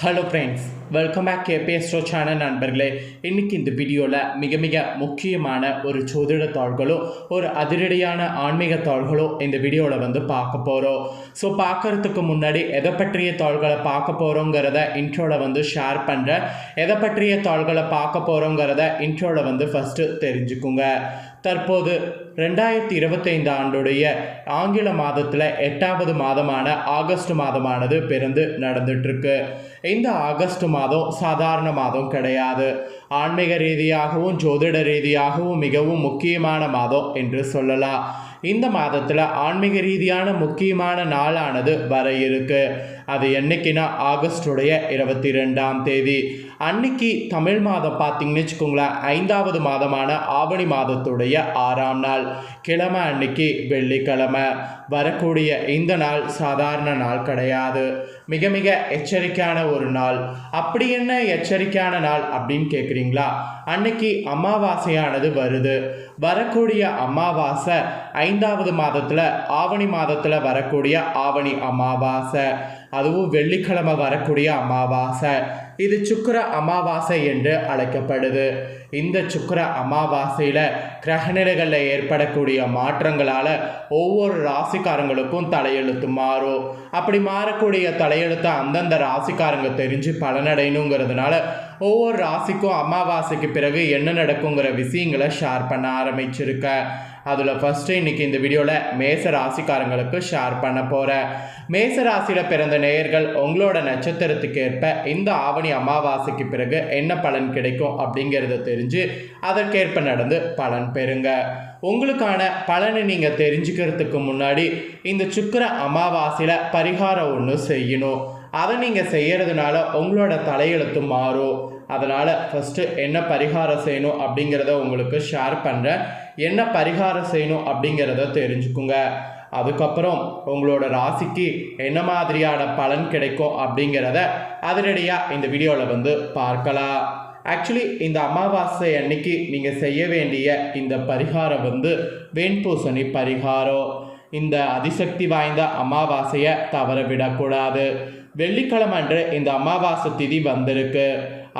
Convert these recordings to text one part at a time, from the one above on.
Hello friends welcome back கேபிஎஸ்டோ channel நண்பர்களே. இன்னைக்கு இந்த வீடியோவில் மிக மிக முக்கியமான ஒரு சோதிட தாள்களும் ஒரு அதிரடியான ஆன்மீக தாள்களும் இந்த வீடியோவில் வந்து பார்க்க போகிறோம் ஸோ பார்க்கறதுக்கு முன்னாடி எதை பற்றிய தாள்களை பார்க்க போகிறோங்கிறத இன்ட்ரோவில் வந்து ஷேர் பண்ணுறேன் எதை பற்றிய தாள்களை பார்க்க போகிறோங்கிறத இன்ட்ரோவில் வந்து ஃபஸ்ட்டு தெரிஞ்சுக்குங்க. தற்போது ரெண்டாயிரத்தி இருபத்தைந்து ஆண்டுடைய ஆங்கில மாதத்தில் எட்டாவது மாதமான ஆகஸ்ட் மாதமானது பிறந்து நடந்துட்டுருக்கு. இந்த ஆகஸ்ட் மாதம் சாதாரண மாதம் கிடையாது. ஆன்மீக ரீதியாகவும் ஜோதிட ரீதியாகவும் மிகவும் முக்கியமான மாதம் என்று சொல்லலாம். இந்த மாதத்தில் ஆன்மீக ரீதியான முக்கியமான நாளானது வர இருக்குது அது என்னைக்குன்னா ஆகஸ்டுடைய இருபத்தி ரெண்டாம் தேதி. அன்னைக்கு தமிழ் மாதம் பார்த்தீங்கன்னு வச்சுக்கோங்களேன் ஐந்தாவது மாதமான ஆவணி மாதத்துடைய ஆறாம் நாள். கிழமை அன்னைக்கு வெள்ளிக்கிழமை. வரக்கூடிய இந்த நாள் சாதாரண நாள் கிடையாது. மிக மிக எச்சரிக்கையான ஒரு நாள். அப்படி என்ன எச்சரிக்கையான நாள் அப்படின்னு கேட்குறீங்களா அன்னைக்கு அமாவாசையானது வருது. வரக்கூடிய அமாவாசை ஐந்தாவது மாதத்தில் ஆவணி மாதத்தில் வரக்கூடிய ஆவணி அமாவாசை. அதுவும் வெள்ளிக்கிழமை வரக்கூடிய அமாவாசை. இது சுக்கர அமாவாசை என்று அழைக்கப்படுது. இந்த சுக்கர அமாவாசையில் கிரகநிலைகளில் ஏற்படக்கூடிய மாற்றங்களால் ஒவ்வொரு ராசிக்காரங்களுக்கும் தலையெழுத்து மாறும். அப்படி மாறக்கூடிய தலையெழுத்தை அந்தந்த ராசிக்காரங்க தெரிஞ்சு பலனடையணுங்கிறதுனால ஒவ்வொரு ராசிக்கும் அமாவாசைக்கு பிறகு என்ன நடக்குங்கிற விஷயங்களை ஷேர் பண்ண ஆரம்பிச்சிருக்கேன் அதில் ஃபஸ்ட்டு இன்றைக்கி இந்த வீடியோவில் மேச ராசிக்காரங்களுக்கு ஷேர் பண்ண போகிறேன் மேச ராசியில் பிறந்த நேயர்கள் உங்களோட நட்சத்திரத்துக்கு ஏற்ப இந்த ஆவணி அமாவாசைக்கு பிறகு என்ன பலன் கிடைக்கும் அப்படிங்கிறத தெரிஞ்சு அதற்கேற்ப நடந்து பலன் பெறுங்க. உங்களுக்கான பலனை நீங்கள் தெரிஞ்சுக்கிறதுக்கு முன்னாடி இந்த சுக்கிர அமாவாசையில் பரிகாரம் ஒன்று செய்யணும். அதை நீங்கள் செய்கிறதுனால உங்களோட தலையெழுத்து மாறும். அதனால் ஃபஸ்ட்டு என்ன பரிகாரம் செய்யணும் அப்படிங்கிறத உங்களுக்கு ஷேர் பண்ணுறேன் என்ன பரிகாரம் செய்யணும் அப்படிங்கிறத தெரிஞ்சுக்குங்க. அதுக்கப்புறம் உங்களோட ராசிக்கு என்ன மாதிரியான பலன் கிடைக்கும் அப்படிங்கிறத அதிரடியாக இந்த வீடியோவில் வந்து பார்க்கலாம். ஆக்சுவலி இந்த அமாவாசை அன்னைக்கு நீங்கள் செய்ய வேண்டிய இந்த பரிகாரம் வந்து வெண்பூசணி பரிகாரம். இந்த அதிசக்தி வாய்ந்த அமாவாசையை தவற விடக்கூடாது. வெள்ளிக்கிழமை அன்று இந்த அமாவாசை திதி வந்திருக்கு.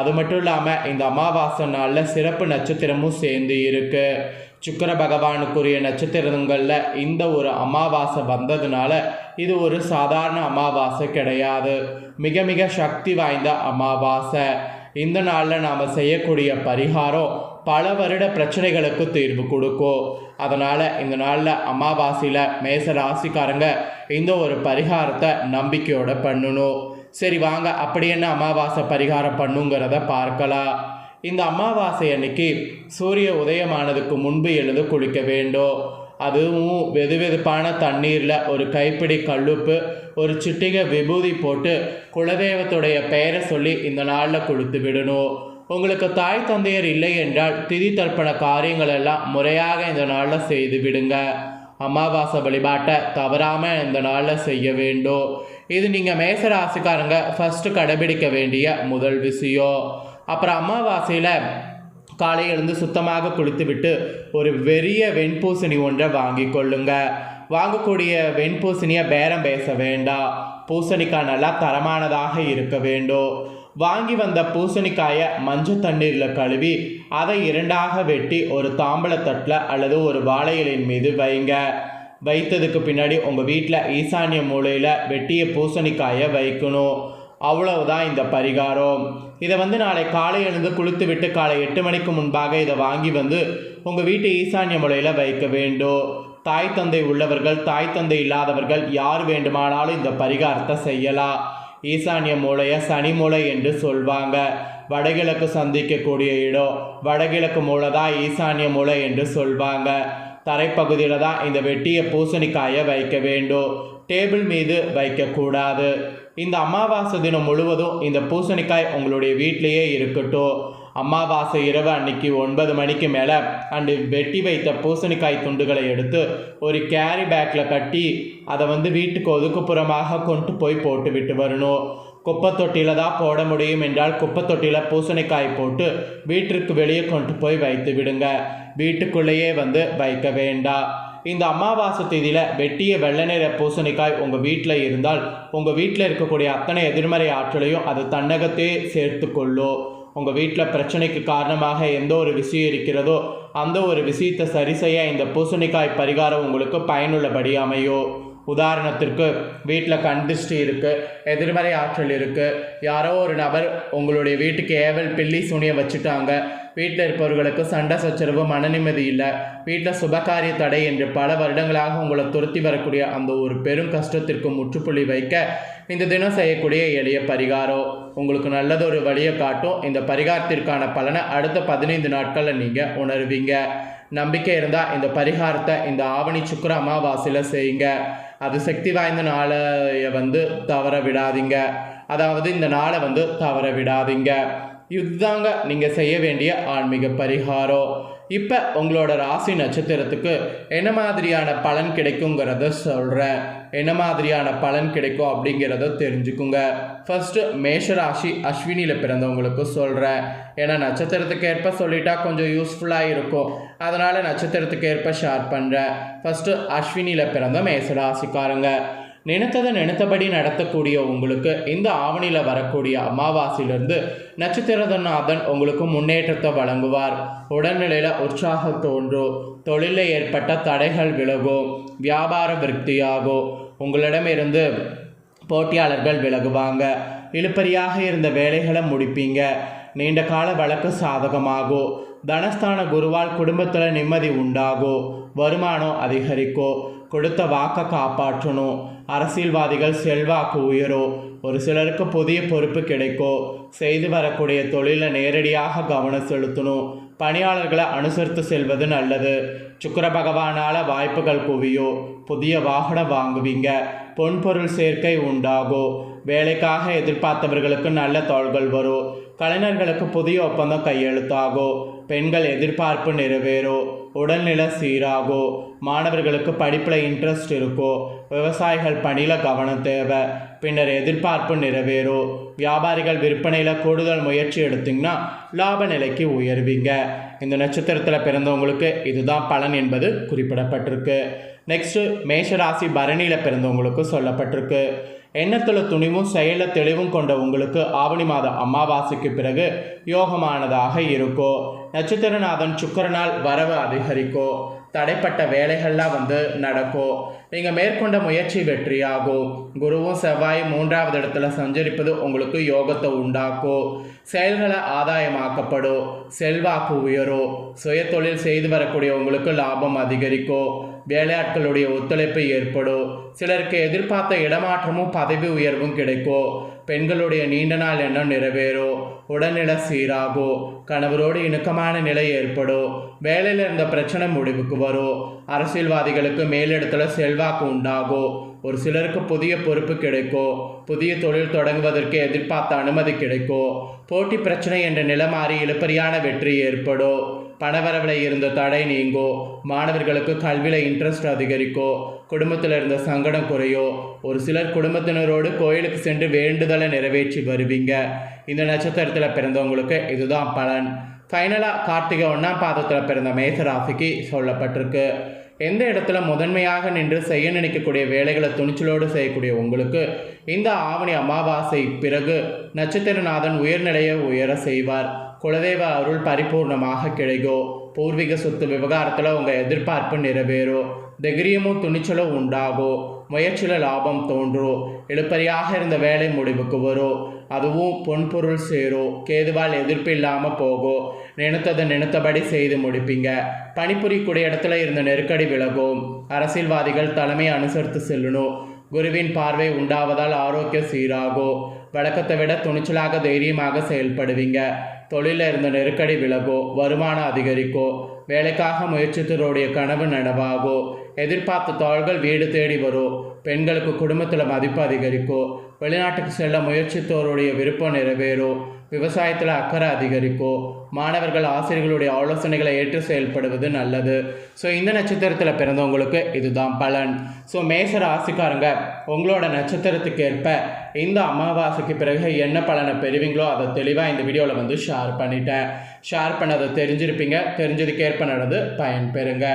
அது மட்டும் இல்லாமல் இந்த அமாவாசை நாளில் சிறப்பு நட்சத்திரமும் சேர்ந்து இருக்குது சுக்கர பகவானுக்குரிய நட்சத்திரங்களில் இந்த ஒரு அமாவாசை வந்ததுனால இது ஒரு சாதாரண அமாவாசை கிடையாது. மிக மிக சக்தி வாய்ந்த அமாவாசை. இந்த நாளில் நாம் செய்யக்கூடிய பரிகாரம் பல வருட பிரச்சனைகளுக்கு தீர்வு கொடுக்கும். அதனால் இந்த நாளில் அமாவாசையில் மேச ராசிக்காரங்க இந்த ஒரு பரிகாரத்தை நம்பிக்கையோடு பண்ணணும். சரி வாங்க அப்படி என்ன அமாவாசை பரிகாரம் பண்ணுங்கிறத பார்க்கலாம். இந்த அமாவாசை அன்னைக்கு சூரிய உதயமானதுக்கு முன்பு எழுந்து குளிக்க வேண்டும். அதுவும் வெது வெதுப்பான தண்ணீரில் ஒரு கைப்பிடி கல்லுப்பு ஒரு சிட்டிகை விபூதி போட்டு குலதெய்வத்துடைய பெயரை சொல்லி இந்த நாளில் கொடுத்து விடணும். உங்களுக்கு தாய் தந்தையர் இல்லை என்றால் திதி தர்ப்பண காரியங்கள் எல்லாம் முறையாக இந்த நாளில் செய்து விடுங்க. அமாவாசை வழிபாட்டை தவறாமல் இந்த நாளில் செய்ய வேண்டும். இது நீங்கள் மேச ராசிக்காரங்க ஃபஸ்ட்டு கடைபிடிக்க வேண்டிய முதல் விஷயம். அப்புறம் அமாவாசையில் காலை எழுந்து சுத்தமாக குளித்துவிட்டு ஒரு வெறிய வெண்பூசணி ஒன்றை வாங்கி கொள்ளுங்க. வாங்கக்கூடிய வெண்பூசணியை பேரம் பேச வேண்டாம். பூசணிக்காய் நல்லா தரமானதாக இருக்க வேண்டும். வாங்கி வந்த பூசணிக்காயை மஞ்சள் தண்ணீரில் கழுவி அதை இரண்டாக வெட்டி ஒரு தாம்பளத்தட்டில் அல்லது ஒரு வாழை இலையின் மீது வைங்க. வைத்ததுக்கு பின்னாடி உங்கள் வீட்டில் ஈசானிய மூலையில் வெட்டிய பூசணிக்காயை வைக்கணும். அவ்வளவுதான் இந்த பரிகாரம். இதை வந்து நாளை காலை எழுந்து குளித்து விட்டு காலை எட்டு மணிக்கு முன்பாக இதை வாங்கி வந்து உங்கள் வீட்டு ஈசான்ய முறையில் வைக்க வேண்டும். தாய் தந்தை உள்ளவர்கள் தாய் தந்தை இல்லாதவர்கள் யார் வேண்டுமானாலும் இந்த பரிகாரத்தை செய்யலாம். ஈசான்ய மூலையை சனி மூலை என்று சொல்வாங்க. வடகிழக்கு சந்திக்கக்கூடிய இடம் வடகிழக்கு மூலை தான் ஈசான்ய மூலை என்று சொல்வாங்க. தரைப்பகுதியில் தான் இந்த வெட்டிய பூசணிக்காயை வைக்க வேண்டும். டேபிள் மீது வைக்கக்கூடாது. இந்த அமாவாசை தினம் முழுவதும் இந்த பூசணிக்காய் உங்களுடைய வீட்டிலையே இருக்கட்டும். அமாவாசை இரவு அன்னைக்கு ஒன்பது மணிக்கு மேலே அண்டு வெட்டி வைத்த பூசணிக்காய் துண்டுகளை எடுத்து ஒரு கேரி பேக்கில் கட்டி அதை வந்து வீட்டுக்கு ஒதுக்குப்புறமாக கொண்டு போய் போட்டு விட்டு வரணும். குப்பை தொட்டியில் தான் போட முடியும் என்றால் குப்பை தொட்டியில் பூசணிக்காய் போட்டு வீட்டிற்கு வெளியே கொண்டு போய் வைத்து விடுங்க. வீட்டுக்குள்ளேயே வந்து வைக்க வேண்டாம். இந்த அமாவாசை தேதியில் வெட்டிய வெள்ளை நிற பூசணிக்காய் உங்கள் வீட்டில் இருந்தால் உங்கள் வீட்டில் இருக்கக்கூடிய அத்தனை எதிர்மறை ஆற்றலையும் அது தன்னகத்தே சேர்த்து கொள்ளும் உங்கள் வீட்டில் பிரச்சனைக்கு காரணமாக எந்த ஒரு விஷயம் இருக்கிறதோ அந்த ஒரு விஷயத்தை சரி செய்ய இந்த பூசணிக்காய் பரிகாரம் உங்களுக்கு பயனுள்ளபடி அமையும் உதாரணத்திற்கு வீட்டில் கண் திருஷ்டி இருக்குது எதிர்மறை ஆற்றல் இருக்குது யாரோ ஒரு நபர் உங்களுடைய வீட்டுக்கு ஏவல் பில்லி சுனியை வச்சுட்டாங்க வீட்டில் இருப்பவர்களுக்கு சண்டை சச்சரவு மனநிம்மதி இல்லை. வீட்டில் சுபகாரிய தடை என்று பல வருடங்களாக உங்களை துரத்தி வரக்கூடிய அந்த ஒரு பெரும் கஷ்டத்திற்கு முற்றுப்புள்ளி வைக்க இந்த தினம் செய்யக்கூடிய எளிய பரிகாரம் உங்களுக்கு நல்லதொரு வழியை காட்டும். இந்த பரிகாரத்திற்கான பலனை அடுத்த பதினைந்து நாட்களில் நீங்கள் உணர்வீங்க. நம்பிக்கை இருந்தால் இந்த பரிகாரத்தை இந்த ஆவணி சுக்கர அமாவாசையில் செய்யுங்க. அது சக்தி வாய்ந்த நாளைய வந்து தவற விடாதீங்க. அதாவது இந்த நாளை வந்து தவற விடாதீங்க. இதுதாங்க நீங்கள் செய்ய வேண்டிய ஆன்மீக பரிகாரம். இப்போ உங்களோட ராசி நட்சத்திரத்துக்கு என்ன மாதிரியான பலன் கிடைக்குங்கிறத சொல்கிறேன் என்ன மாதிரியான பலன் கிடைக்கும் அப்படிங்கிறத தெரிஞ்சுக்குங்க. ஃபஸ்ட்டு மேஷ ராசி அஸ்வினியில் பிறந்தவங்களுக்கு சொல்கிறேன் ஏன்னா நட்சத்திரத்துக்கு ஏற்ப சொல்லிட்டா கொஞ்சம் யூஸ்ஃபுல்லாக இருக்கும். அதனால் நட்சத்திரத்துக்கு ஏற்ப ஷேர் பண்ணுறேன் ஃபஸ்ட்டு அஸ்வினியில் பிறந்த மேஷராசிக்காரங்க. நினைத்ததை நினைத்தபடி நடத்தக்கூடிய உங்களுக்கு இந்த ஆவணியில் வரக்கூடிய அமாவாசையிலிருந்து நட்சத்திரநாதன் உங்களுக்கு முன்னேற்றத்தை வழங்குவார். உடல்நிலையில் உற்சாகம் தோன்றும் தொழிலில் ஏற்பட்ட தடைகள் விலகும் வியாபார விருத்தியாகும் உங்களிடமிருந்து போட்டியாளர்கள் விலகுவாங்க. இழுப்பறியாக இருந்த வேலைகளை முடிப்பீங்க. நீண்ட கால வழக்கு சாதகமாகும் தனஸ்தான குருவால் குடும்பத்தில் நிம்மதி உண்டாகும் வருமானம் அதிகரிக்கும் கொடுத்த வாக்கை காப்பாற்றணும். அரசியல்வாதிகள் செல்வாக்கு உயரும் ஒரு சிலருக்கு புதிய பொறுப்பு கிடைக்கும் செய்து வரக்கூடிய தொழிலை நேரடியாக கவனம் செலுத்தணும். பணியாளர்களை அனுசரித்து செல்வது நல்லது. சுக்கர பகவானால் வாய்ப்புகள் குவியும் புதிய வாகனம் வாங்குவீங்க. பொன்பொருள் சேர்க்கை உண்டாகும் வேலைக்காக எதிர்பார்த்தவர்களுக்கு நல்ல தோள்கள் வரும். கலைஞர்களுக்கு புதிய ஒப்பந்தம் கையெழுத்தாகும் பெண்கள் எதிர்பார்ப்பு நிறைவேறும் உடல்நிலை சீராகும் மாணவர்களுக்கு படிப்பில் இன்ட்ரெஸ்ட் இருக்கும் விவசாயிகள் பணியில் கவனம் தேவை பின்னர் எதிர்பார்ப்பு நிறைவேறும் வியாபாரிகள் விற்பனையில் கூடுதல் முயற்சி எடுத்தீங்கன்னா லாப நிலைக்கு உயர்வீங்க. இந்த நட்சத்திரத்தில் பிறந்தவங்களுக்கு இதுதான் பலன் என்பது குறிப்பிடப்பட்டிருக்கு. நெக்ஸ்ட்டு மேஷராசி பரணியில் பிறந்தவங்களுக்கு சொல்லப்பட்டிருக்கு. எண்ணத்தில் துணிவும் செயல தெளிவும் கொண்ட உங்களுக்கு ஆவணி மாத அமாவாசைக்கு பிறகு யோகமானதாக இருக்கும் நட்சத்திரநாதன் சுக்கரனால் வரவு அதிகரிக்கும் தடைப்பட்ட வேலைகள்லாம் வந்து நடக்கும். நீங்கள் மேற்கொண்ட முயற்சி வெற்றியாகும். குருவும் செவ்வாயும் மூன்றாவது இடத்துல சஞ்சரிப்பது உங்களுக்கு யோகத்தை உண்டாக்கும். செயல்களை ஆதாயமாக்கப்படும். செல்வாக்கு உயரும். சுயத்தொழில் செய்து வரக்கூடிய உங்களுக்கு லாபம் அதிகரிக்கும். வேலையாட்களுடைய ஒத்துழைப்பு ஏற்படும். சிலருக்கு எதிர்பார்த்த இடமாற்றமும் பதவி உயர்வும் கிடைக்கும். பெண்களுடைய நீண்ட நாள் எண்ணம் நிறைவேறும் உடல்நிலை சீராகும் கணவரோடு இணக்கமான நிலை ஏற்படும் வேலையில் இருந்த பிரச்சனை முடிவுக்கு வரும் அரசியல்வாதிகளுக்கு மேலிடத்துல செல்வாக்கு உண்டாகும் ஒரு சிலருக்கு புதிய பொறுப்பு கிடைக்கும் புதிய தொழில் தொடங்குவதற்கு எதிர்பார்த்த அனுமதி கிடைக்கும் போட்டி பிரச்சனை என்ற நிலை மாறி இழுப்பறியான வெற்றி ஏற்படும் பணவரவில் இருந்த தடை நீங்கோ மாணவர்களுக்கு கல்வியில் இன்ட்ரெஸ்ட் அதிகரிக்கோ குடும்பத்தில் இருந்த சங்கடம் குறையோ ஒரு சிலர் குடும்பத்தினரோடு கோயிலுக்கு சென்று வேண்டுதலை நிறைவேற்றி வருவீங்க. இந்த நட்சத்திரத்தில் பிறந்தவங்களுக்கு இதுதான் பலன். ஃபைனலாக கார்த்திகை ஒன்றாம் பாதத்தில் பிறந்த மேசராசிக்கு சொல்லப்பட்டிருக்கு. எந்த இடத்துல முதன்மையாக நின்று செய்ய நினைக்கக்கூடிய வேலைகளை துணிச்சலோடு செய்யக்கூடிய உங்களுக்கு இந்த ஆவணி அமாவாசை பிறகு நட்சத்திரநாதன் உயர்நிலையை உயர செய்வார். குலதெய்வ அருள் பரிபூர்ணமாக கிடைக்கும் பூர்வீக சொத்து விவகாரத்தில் உங்கள் எதிர்பார்ப்பு நிறைவேறும் தைரியமும் துணிச்சலும் உண்டாகும் முயற்சியில் லாபம் தோன்றும் இழுப்பறியாக இருந்த வேலை முடிவுக்கு வரும் அதுவும் பொன்பொருள் சேரும் கேதுவால் எதிர்ப்பு இல்லாமல் போகும் நினைத்ததை நினைத்தபடி செய்து முடிப்பீங்க. பணிபுரியக்கூடிய இடத்துல இருந்த நெருக்கடி விலகும் அரசியல்வாதிகள் தலைமை அனுசரித்து செல்லணும். குருவின் பார்வை உண்டாவதால் ஆரோக்கியம் சீராகும் வழக்கத்தை விட துணிச்சலாக தைரியமாக செயல்படுவீங்க. தொழிலில் இருந்த நெருக்கடி விலகோ வருமானம் அதிகரிக்கோ வேலைக்காக முயற்சித்தவருடைய கனவு நனவாகோ எதிர்பார்த்த தாள்கள் வீடு தேடி வரும் பெண்களுக்கு குடும்பத்தில் மதிப்பு அதிகரிக்கும் வெளிநாட்டுக்கு செல்ல முயற்சித்தோருடைய விருப்பம் நிறைவேறும் விவசாயத்தில் அக்கறை அதிகரிக்கும். மாணவர்கள் ஆசிரியர்களுடைய ஆலோசனைகளை ஏற்று செயல்படுவது நல்லது. ஸோ இந்த நட்சத்திரத்தில் பிறந்தவங்களுக்கு இதுதான் பலன். ஸோ மேச ராசிக்காரங்க உங்களோட நட்சத்திரத்துக்கு ஏற்ப இந்த அமாவாசைக்கு பிறகு என்ன பலனை பெறுவீங்களோ அதை தெளிவாக இந்த வீடியோவில் வந்து ஷேர் பண்ணிட்டேன். ஷேர் பண்ணதை தெரிஞ்சிருப்பீங்க. தெரிஞ்சதுக்கேற்ப நடந்து பயன்பெறுங்க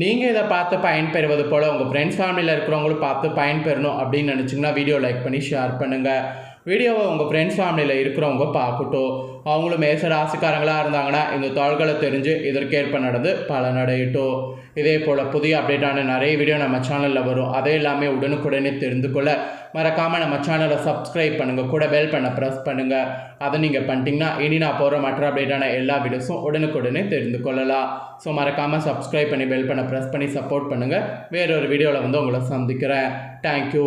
நீங்கள் இதை பார்த்து பயன்பெறுவது போல் உங்கள் ஃப்ரெண்ட்ஸ் ஃபேமிலியில் இருக்கிறவங்களும் பார்த்து பயன்பெறணும் அப்படின்னு நினச்சிங்கன்னா வீடியோ லைக் பண்ணி ஷேர் பண்ணுங்கள் வீடியோவை உங்கள் ஃப்ரெண்ட்ஸ் ஃபேமிலியில் இருக்கிறவங்க பார்க்கட்டும். அவங்களும் மேச ராசிக்காரங்களாக இருந்தாங்கன்னா இந்த தாள்களை தெரிஞ்சு இதற்கேற்ப நடந்து பலனடையட்டும். இதே போல் புதிய அப்டேட்டான நிறைய வீடியோ நம்ம சேனலில் வரும். அதை எல்லாமே உடனுக்குடனே தெரிந்து கொள்ள மறக்காமல் நம்ம சேனலை சப்ஸ்கிரைப் பண்ணுங்கள் கூட பெல் பண்ண ப்ரெஸ் பண்ணுங்கள் அதை நீங்கள் பண்ணிட்டீங்கன்னா இனி நான் போகிற மற்ற அப்டேட்டான எல்லா வீடியோஸும் உடனுக்குடனே தெரிந்து கொள்ளலாம். ஸோ மறக்காமல் சப்ஸ்கிரைப் பண்ணி பெல் பண்ண ப்ரெஸ் பண்ணி சப்போர்ட் பண்ணுங்கள் வேறொரு வீடியோவில் வந்து உங்களை சந்திக்கிறேன். தேங்க்யூ